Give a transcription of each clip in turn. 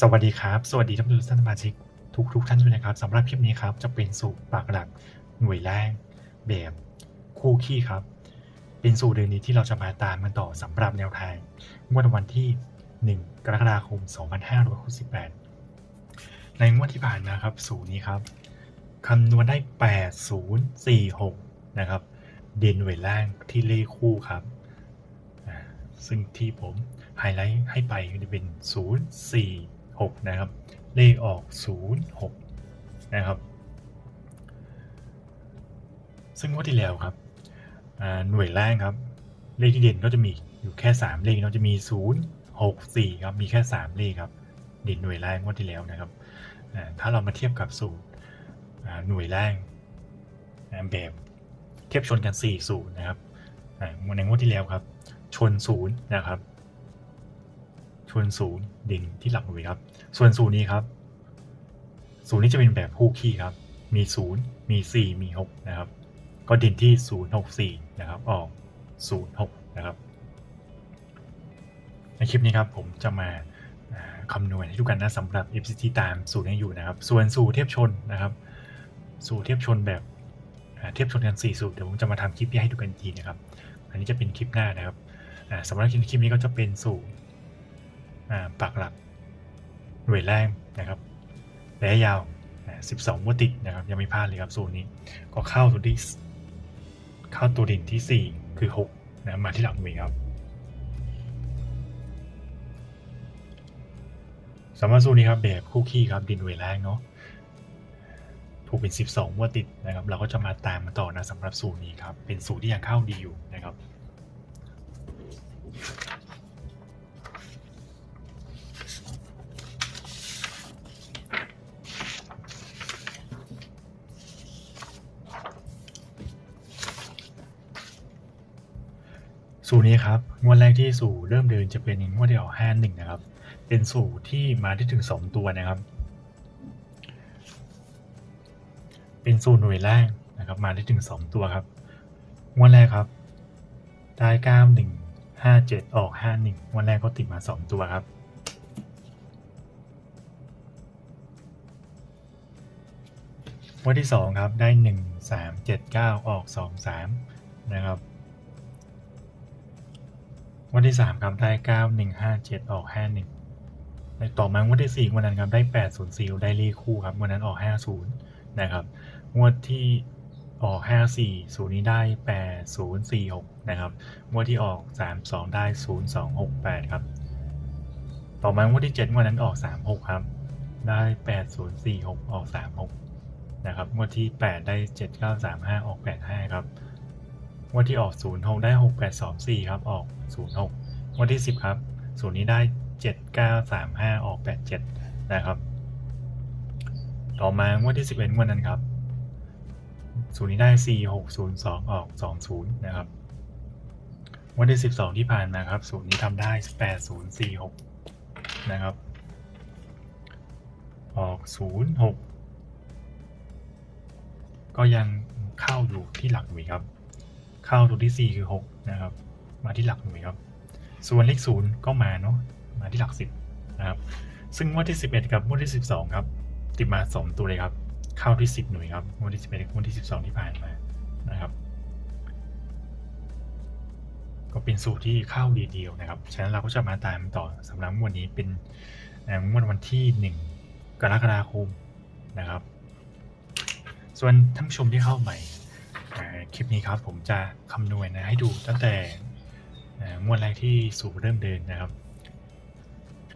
สวัสดีครับ สวัสดีท่านผู้ชมท่านสมาชิกทุกทุกท่านด้วยนะครับสำหรับคลิปนี้ครับจะเป็นสูตรปากหลักหน่วยแรกแบบคู่ขี้ครับ เป็นสูตรเดือนนี้ที่เราจะมาตามกันต่อสำหรับแนวทางงวดวันที่ 1 กรกฎาคม 2568 ในงวดที่ผ่านมาครับสูตรนี้ครับคำนวณได้ 8046 นะครับ เด่นหน่วยแรกที่เลขคู่ครับซึ่งที่ผมไฮไลท์ให้ไปจะเป็น 0 4 6 นะครับ เลขออก 0 6 นะครับ ซึ่งงวดที่แล้วครับหน่วยแรกครับ เลขที่เด่นก็จะมีอยู่แค่ 3 เลขเนาะจะมี 0 6 4 ครับ มีแค่ 3 เลขครับเด่นหน่วยแรกงวดที่แล้วนะครับ ถ้าเรามาเทียบกับสูตรหน่วยแรกอ่าแบบเทียบชนกัน4สูตรนะครับในงวดที่แล้วครับ ชน 0 นะครับ ชน0เด่นที่หลักหน่วยครับ ส่วนศูนย์นี้ครับ ศูนย์นี้จะเป็นแบบคู่ขี้ครับ มี0มี4มี6นะครับ ก็เด่นที่0 6 4นะครับ ออก0 6นย์หกนะครับ ในคลิปนี้ครับผมจะมาคำนวณให้ทุกกันนะสำหรับ FCT ตามสูตรนี้อยู่นะครับ ส่วนสูตรเทียบชนนะครับ สูตรเทียบชนแบบเทียบชนกัน4สูตรเดี๋ยวผมจะมาทำคลิปนี้ให้ดูกันอีกทีนะครับ อันนี้จะเป็นคลิปหน้านะครับสำหรับคลิปนี้ก็จะเป็นสูตร ปักหลักหน่วยแรกนะครับระยะยาว 12 วัติดนะครับ ยังไม่พลาดเลยครับโซนนี้ ก็เข้าตัวที่เข้าตัวด่นที่ 4 คือ 6 นะ มาที่หลักหน่วยครับสำหรับโซนนี้ครับ แบบคู่ขี้ครับ ดินหน่วยแรกเนาะถูกเป็น 12 วัติดนะครับ เราก็จะมาตามมาต่อนะสำหรับสูตรนี้ครับ เป็นสูตรที่ยังเข้าดีอยู่นะครับ สูตรนี้ครับงวดแรกที่สู่เริ่มเดินจะเป็นงวดที่ออกห้าหนึ่งนะครับ เป็นสูตรที่มาได้ถึงสองตัวนะครับ เป็นสูตรหน่วยแรกนะครับ มาได้ถึงสองตัวครับงวดแรกครับได้เก้าหนึ่งห้าเจ็ดออกห้าหนึ่งงวดแรกก็ติดมาสองตัวครับงวดที่สองครับได้หนึ่งสามเจ็ดเก้าออกสองสามนะครับ วันที่สามครับได้เก้าหนึ่งห้าเจ็ดออกห้าหนึ่งต่อมางวดที่สี่วันนั้นครับได้แปดศูนย์สี่ได้เลขคู่ครับวันนั้นออกห้าศูนย์นะครับงวดที่ออกห้าสี่ศูนย์นี้ได้แปดศูนย์สี่หกนะครับ งวดที่ออกสามสองได้ศูนย์สองหกแปดครับ ต่อมางวดที่เจ็ดวันนั้นออกสามหกครับ ได้แปดศูนย์สี่หกออกสามหกนะครับ งวดที่แปดได้เจ็ดเก้าสามห้าออกแปดห้าครับ งวดที่ออก 0 6 ได้ 6 8 2 4 ครับ ออกศูนย์หกวันที่สิบครับศูนย์นี้ได้เจ็ดเก้าสามห้าออกแปดเจ็ดนะครับ ต่อมาวันที่สิบเอ็ดวันนั้นครับศูนย์นี้ได้สี่หกศูนย์สองออกสองศูนย์นะครับ วันที่สิบสองที่ผ่านมาครับศูนย์นี้ทำได้แปดศูนย์สี่หกนะครับ ออกศูนย์หกก็ยังเข้าอยู่ที่หลักอยู่ครับ เข้าตัวที่ 4 คือ 6 นะครับ มาที่หลักหน่วยครับ ส่วนเลข0ก็มาเนาะมาที่หลัก10นะครับ ซึ่งงวดที่11กับงวดที่12ครับ ติดมา2ตัวเลยครับ เข้าที่10หน่วยครับงวดที่11กับงวดที่12ที่ผ่านมานะครับ ก็เป็นสูตรที่เข้าดีเดียวนะครับ ฉะนั้นเราก็จะมาตามต่อสำหรับงวดนี้เป็นงวดวันที่1กรกฎาคมนะครับ ส่วนท่านผู้ชมที่เข้าใหม่คลิปนี้ครับผมจะคำนวณนะให้ดูตั้งแต่ งวดแรกที่สู่เริ่มเดินนะครับ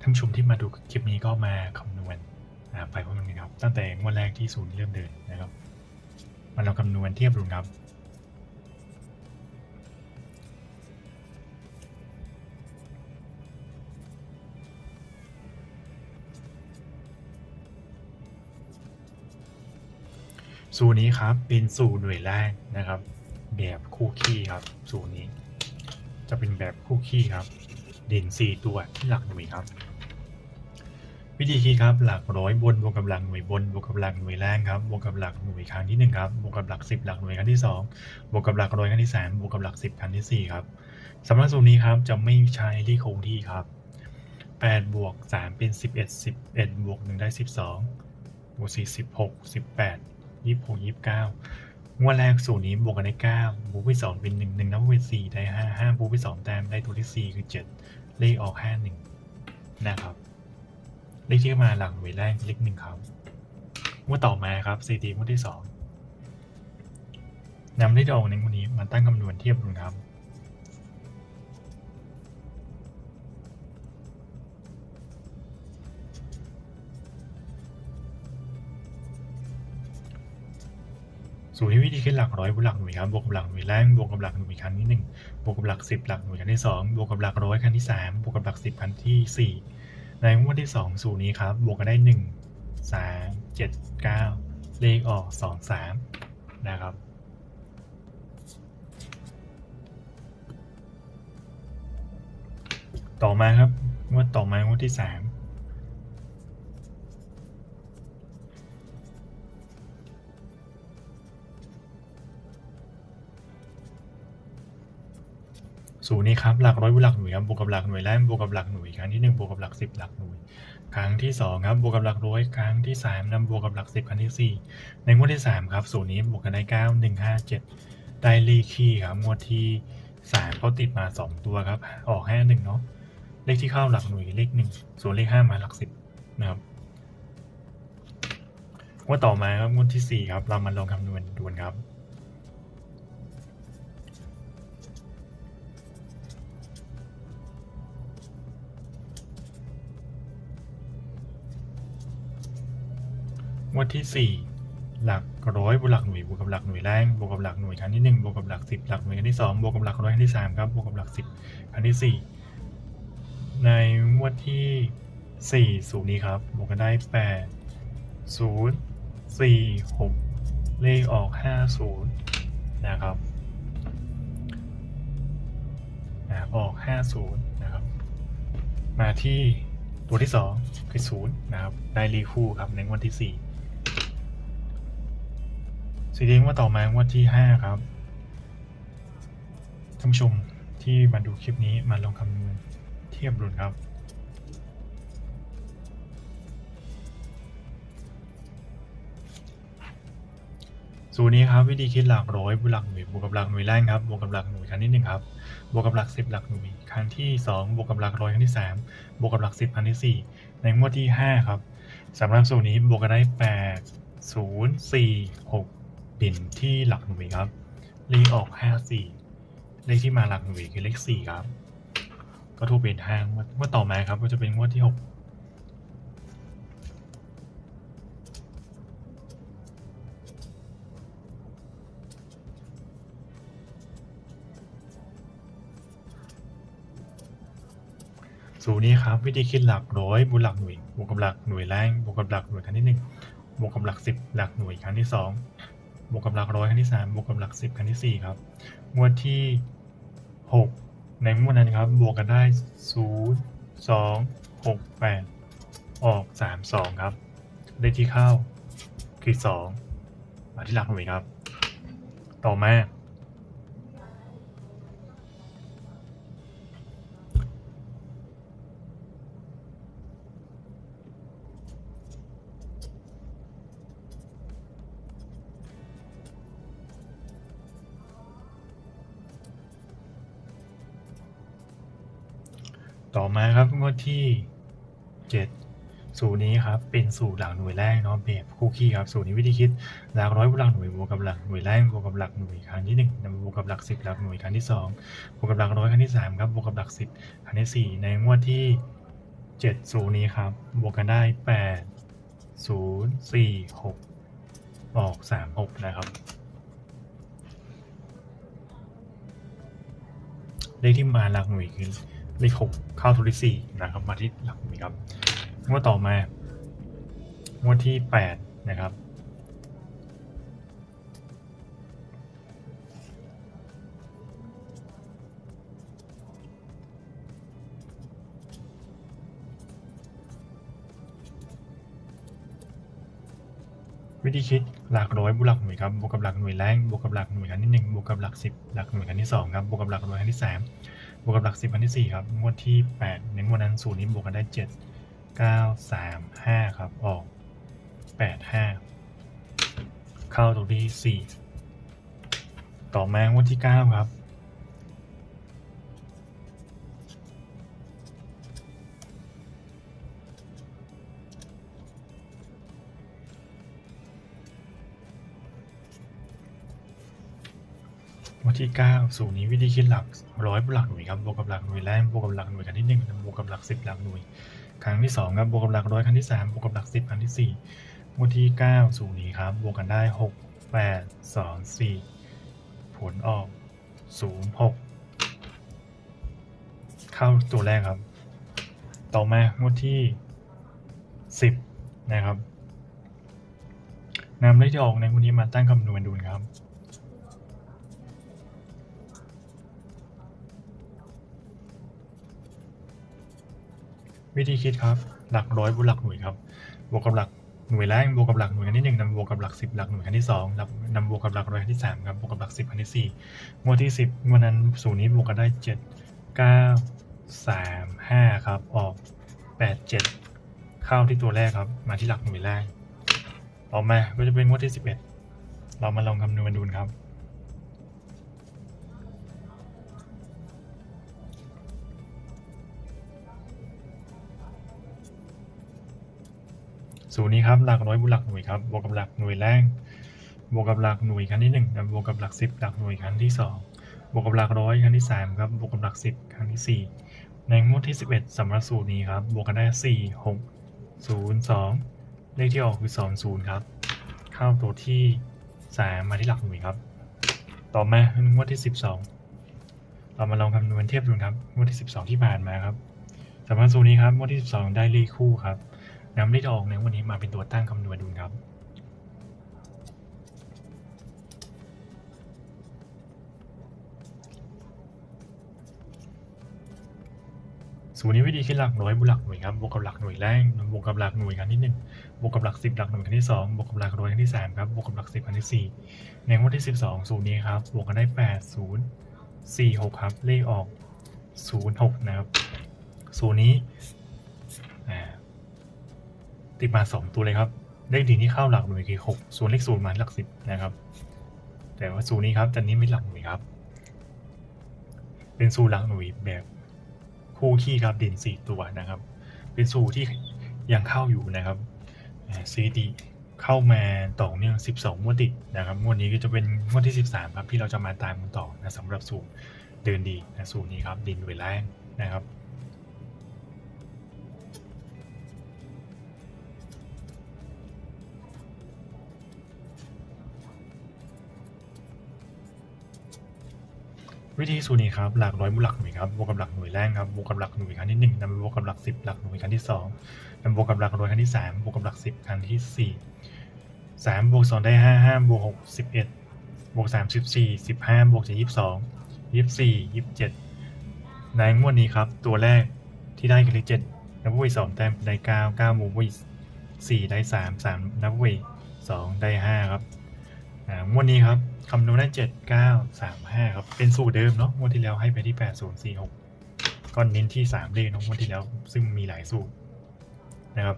ท่านชมที่มาดูคลิปนี้ก็มาคำนวณอ่าไปพร้อมกันครับ ตั้งแต่งวดแรกที่ศูนย์เริ่มเดินนะครับมาเราคำนวณเทียบดูครับสูนี้ครับเป็นสูตรหน่วยแรกนะครับ แบบคู่ขี้ครับสูนี้ จะเป็นแบบคู่ขี้ครับ เด่น 4 ตัวที่หลักหน่วยครับ วิธีคิดครับหลักร้อยบนบวกกัลังหน่วยบนบวกกัลังหน่วยแรงครับบวกกับหลักหน่วยครั้งที่1ครับบวกกับหลัก 10 หลักหน่วยครั้งที่ 2 บวกกับหลักร้อยครั้งที่ 3 บวกกับหลัก 10 ครั้งที่ 4 ครับสำหรับสูตรนี้ครับจะไม่ใช้ที่คงที่ครับ8บวก3เป็น 11 11บวก1ได้ 12บวก4 16 18 26 29 งวดแรกสูตรนี้บวกกันได้เก้าบวกที่สองเป็นหนึ่งหนึ่งนับเป็นสี่ได้ห้าห้าบวกที่สองแต้มได้ตัวที่สี่คือเจ็ดเลขออกห้าหนึ่งนะครับ เลขที่มาหลังหน่วยแรกเลขหนึ่งครับงวดต่อมาครับสถิติงวดที่สองนำเลขออกในงวดนี้มาตั้งคำนวณเทียบดูครับ สูตรที่วิธีคิดหลักร้อยบวกหลักหน่วยครับบวกกับหลักหน่วยแรกบวกกับหลักหน่วยครั้งที่หนึ่งบวกกับหลักสิบหลักหน่วยครั้งที่สองบวกกับหลักร้อยครั้งที่สามบวกกับหลักสิบครั้งที่สี่ในงวดที่สองสูตรนี้ครับบวกกันได้หนึ่งสามเจ็ดเก้าเลขออกสองสามนะครับต่อมาครับงวดต่อมางวดที่สาม สูนี้ครับหลักร้อยบวกหลักหน่วยครับบวกกับหลักหน่วยแรกบวกกับหลักหน่วยครั้งที่หนึ่งบวกกับหลักสิบหลักหน่วยครั้งที่สองครับบวกกับหลักร้อยครั้งที่สามนำบวกกับหลักสิบครั้งที่สี่ในงวดที่สามครับสูนี้บวกกันได้เก้าหนึ่งห้าเจ็ดได้เลขคี่ครับงวดที่สามเขาติดมาสองตัวครับออกห้าหนึ่งเนาะเลขที่เข้าหลักหน่วยเลขหนึ่งส่วนเลขห้ามาหลักสิบนะครับงวดต่อมาครับงวดที่สี่ครับเรามาลองคำนวณดูนครับ วดที่ 4 หลักร้อยบวกหลักหน่วยบวกกับหลักหน่วยแรงบวกกับหลักหน่วยครั้งที่ 1 บวกกับหลัก 10 หลักหน่วยครั้งที่ 2 บวกกับหลักร้อยครั้งที่ 3 ครับ บวกกับหลัก 10 ครั้งที่ 4 ในงวดที่ 4 สูตนี้ครับ บวกกันได้ 8 0 4 6 เลขออก 50 นะครับออก 50 นะครับ มาที่ตัวที่ 2 คือ 0 นะครับ ได้รีคู่ครับในวันที่ 4 ซีรีส์ว่าต่อมางวดที่ 5 ครับท่านผู้ชมที่มาดูคลิปนี้มาลองคำนวณเทียบรุ่นครับ สูตรนี้ครับวิธีคิดหลักร้อยบวกหลักหน่วยบวกกับหลักหน่วยแรกครับบวกกับหลักหน่วยครั้งที่หนึ่งครับบวกกับหลักสิบหลักหน่วยครั้งที่สองบวกกับหลักร้อยครั้งที่สามบวกกับหลักสิบครั้งที่สี่ในงวดที่ห้าครับสำหรับสูตรนี้บวกกันได้แปดศูนย์สี่หก ปิ่นที่หลักหน่วยครับเลขออกห้าสี่เลขที่มาหลักหน่วยคือเลขสี่ครับ ก็ถูกเป็นทางงวดต่อมาครับ ก็จะเป็นงวดที่หกสูตรนี้ครับวิธีคิดหลักร้อยบวกหลักหน่วยบวกกับหลักหน่วยแรงบวกกับหลักหน่วยครั้งที่หนึ่งบวกกับหลักสิบหลักหน่วยครั้งที่สอง บวกกับหลักร้อยครั้งที่สามบวกกับหลักสิบครั้งที่สี่ครับ งวดที่หกในงวดนั้นครับ บวกกันได้ศูนย์สองหกแปดออกสามสองครับเลขที่เข้าคือสองมาที่หลักหน่วยครับ ต่อมา ที่เจ็ดสูตรนี้ครับเป็นสูตรหลักหน่วยแรกเนาะแบบคู่ขี้ครับสูตรนี้วิธีคิดหลักร้อยบวกหลักหน่วยบวกกับหลักหน่วยแรกบวกกับหลักหน่วยครั้งที่หนึ่งนำบวกกับหลักสิบหลักหน่วยครั้งที่สองบวกกับหลักร้อยครั้งที่สามครับบวกกับหลักสิบครั้งที่สี่ในงวดที่เจ็ดสูตรนี้ครับบวกกันได้แปดศูนย์สี่หกออกสามหกนะครับ เลขที่มาหลักหน่วยคือ เลขหกเข้าทุกที่สี่นะครับมาที่หลักหน่วยครับงวดต่อมางวดที่แปดนะครับวิธีคิดหลักร้อยบวกหลักหน่วยครับบวกกับหลักหน่วยแรงบวกกับหลักหน่วยครั้งที่หนึ่งบวกกับหลักสิบหลักหน่วยครั้งที่สองครับบวกกับหลักร้อยครั้งที่สาม บวกกับหลักสิบอันที่สี่ครับงวดที่แปดในงวดนั้นศูนย์นี้บวกกันได้เจ็ดเก้าสามห้าครับออกแปดห้าเข้าตรงที่สี่ต่อมางวดที่เก้าครับ ที่ 9 สูตรนี้วิธีคิดหลักร้อยบวกหลักหน่วยครับบวกกับหลักหน่วยแรกบวกกับหลักหน่วยครั้งที่1บวกกับหลัก 10 หลักหน่วย ครั้งที่2ครับบวกกับหลักร้อยครั้งที่3บวกกับหลัก 10 ครั้งที่4วันที่ 9 สูตรนี้ครับบวกกันได้ 6 8 2 4 ผลออก 0 6 เข้าตัวแรกครับ ต่อมางวดที่ 10 นะครับนำเลขที่ออกในวันนี้มาตั้งคำนวณดูนะครับ วิธีคิดครับ หลักร้อยบวกหลักหน่วยครับ บวกกับหลักหน่วยแรกบวกกับหลักหน่วยครั้งที่หนึ่งนำบวกกับหลักสิบหลักหน่วยครั้งที่สองนำบวกกับหลักร้อยครั้งที่สามครับ บวกกับหลักสิบครั้งที่สี่งวดที่สิบงวดนั้นสูตรนี้บวกกันได้เจ็ดเก้าสามห้าครับ ออกแปดเจ็ดเข้าที่ตัวแรกครับ มาที่หลักหน่วยแรกต่อมาก็จะเป็นงวดที่สิบเอ็ดเรามาลองคำนวณดูครับ สูตรนี้ครับหลักร้อยบวกหลักหน่วยครับบวกกับหลักหน่วยแรกบวกกับหลักหน่วยครั้งที่หนึ่งบวกกับหลักสิบหลักหน่วยครั้งที่สองบวกกับหลักร้อยครั้งที่สามครับ บวกกับหลักสิบครั้งที่สี่ในงวดที่สิบเอ็ดสำหรับสูตรนี้ครับบวกกันได้สี่หกศูนย์สองเลขที่ออกคือสองศูนย์ครับ เข้าตัวที่สามมาที่หลักหน่วยครับ ต่อมางวดที่สิบสองเรามาลองคำนวณเทียบดูครับงวดที่สิบสองที่ผ่านมาครับสำหรับสูตรนี้ครับงวดที่สิบสองได้เลขคู่ครับ นำเลขออกในวันนี้มาเป็นตัวตั้งคำนวณดูครับ สูตรนี้วิธีคิดหลักร้อยบวกหลักหน่วยครับบวกกับหลักหน่วยแรกบวกกับหลักหน่วยครั้งที่หนึ่งบวกกับหลักสิบหลักหน่วยครั้งที่สองบวกกับหลักร้อยครั้งที่สามครับบวกกับหลักสิบครั้งที่สี่ในงวดที่สิบสองสูตรนี้ครับบวกกันได้แปดศูนย์สี่หกครับเลขออกศูนย์หกนะครับ สูตรนี้อ่า ติดมาสองตัวเลยครับเลขดีที่เข้าหลักหน่วยคือหกส่วนเลขศูนย์มาหลักสิบนะครับ แต่ว่าสูนี้ครับจะนี้ไม่หลักหน่วยครับ เป็นสูหลักหน่วยแบบคู่ขี้ครับเด่นสี่ตัวนะครับ เป็นสูที่ยังเข้าอยู่นะครับซีดีเข้ามาต่อเนื่อง12งวดติดนะครับงวดนี้ก็จะเป็นงวดที่ 13 ครับที่เราจะมาตามกันต่อนะสำหรับสูตรเดินดีนะสูตรนี้ครับดินด้วยแรงนะครับ วิธีสูตรนี้ครับหลักร้อยบวกหลักหน่วยครับบวกกับหลักหน่วยแรกครับบวกกับหลักหน่วยครั้งที่หนึ่งนำไปบวกกับหลักสิบหลักหน่วยครั้งที่สองนำบวกกับหลักร้อยครั้งที่สามบวกกับหลักสิบครั้งที่สี่สามบวกสองได้ห้าห้าบวกหกสิบเอ็ดบวกสามสิบสี่สิบห้าบวกเจ็ดยี่สิบสองยี่สิบสี่ยี่สิบเจ็ดในงวดนี้ครับ ตัวแรกที่ได้คือเลขเจ็ดนับไปสองแต้มได้เก้าเก้าบวกสี่ได้สามสามนับไปสองได้ห้าครับ อ่างวดนี้ครับคำนวณได้เจ็ดเก้าสามห้าครับ เป็นสูตรเดิมเนาะงวดที่แล้วให้ไปที่แปดศูนย์สี่หกก็เน้นที่สามเลขเนาะงวดที่แล้ว ซึ่งมีหลายสูตรนะครับ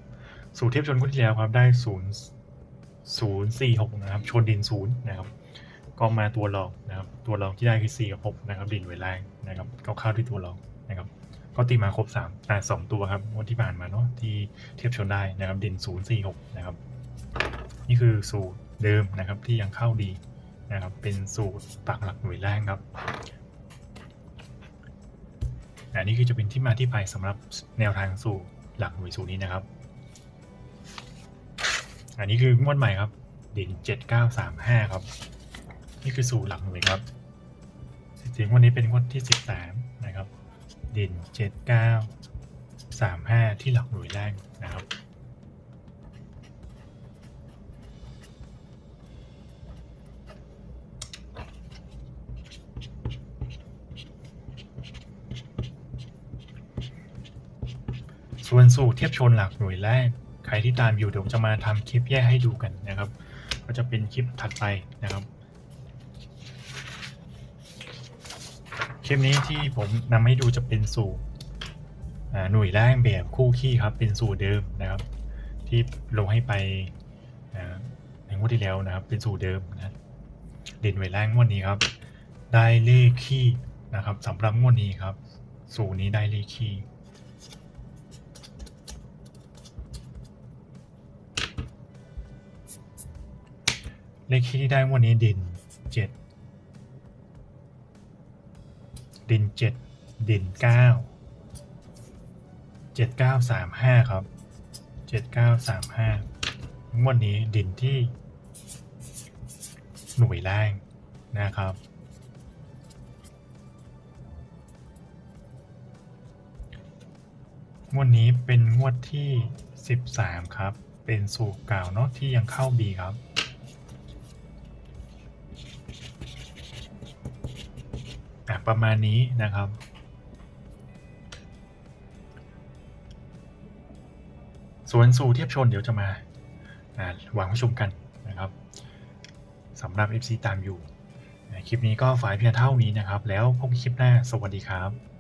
สูตรเทียบชนงวดที่แล้วครับได้ศูนย์ศูนย์สี่หกนะครับ ชนดินศูนย์นะครับ ก็มาตัวรองนะครับ ตัวรองที่ได้คือสี่กับหกนะครับ ดินไว้แรงนะครับก็เข้าที่ตัวรองนะครับ ก็ตีมาครบสามอ่สองตัวครับงวดที่ผ่านมาเนาะที่เทียบชนได้นะครับ ดินศูนย์สี่หกนะครับ นี่คือสูตร เดิมนะครับที่ยังเข้าดีนะครับเป็นสูตรปักหลักหน่วยแรกครับอันนี้คือจะเป็นที่มาที่ไปสำหรับแนวทางสู่หลักหน่วยสูตรนี้นะครับ อันนี้คืองวดใหม่ครับเด่นเจ็ดเก้าสามห้าครับ นี่คือสูตรหลักหน่วยครับจริงวันนี้เป็นงวดที่สิบสามนะครับ เด่นเจ็ดเก้าสามห้าที่หลักหน่วยแรกนะครับ ส่วนสูตรเทียบชนหลักหน่วยแรก ใครที่ตามอยู่เดี๋ยวผมจะมาทำคลิปแยกให้ดูกันนะครับ ก็จะเป็นคลิปถัดไปนะครับคลิปนี้ที่ผมนำให้ดูจะเป็นสูตรอ่หน่วยแรกแบบคู่ขี้ครับ เป็นสูตรเดิมนะครับ ที่ลงให้ไปในงวดที่แล้วนะครับ เป็นสูตรเดิมนะเด่นหน่วยแรกงวดนี้ครับ ได้เลขขี้นะครับสำหรับงวดนี้ครับ สูตรนี้ได้เลขขี้ เลขที่ได้วันนี้ดินเจ็ดดินเจ็ดดินเก้าเจ็ดเก้าสามห้าครับเจ็ดเก้าสามห้างวดนี้ดินที่ หน่วยแรงนะครับ งวดนี้เป็นงวดที่ 13 ครับ เป็นสูตรเก่าเนาะที่ยังเข้าบีครับ ประมาณนี้นะครับส่วนสู่เทียบชนเดี๋ยวจะมาอ่าวางผู้ชมกันนะครับสำหรับ FC ตามอยู่ คลิปนี้ก็ฝ่ายเพียงเท่านี้นะครับ แล้วพบคลิปหน้าสวัสดีครับ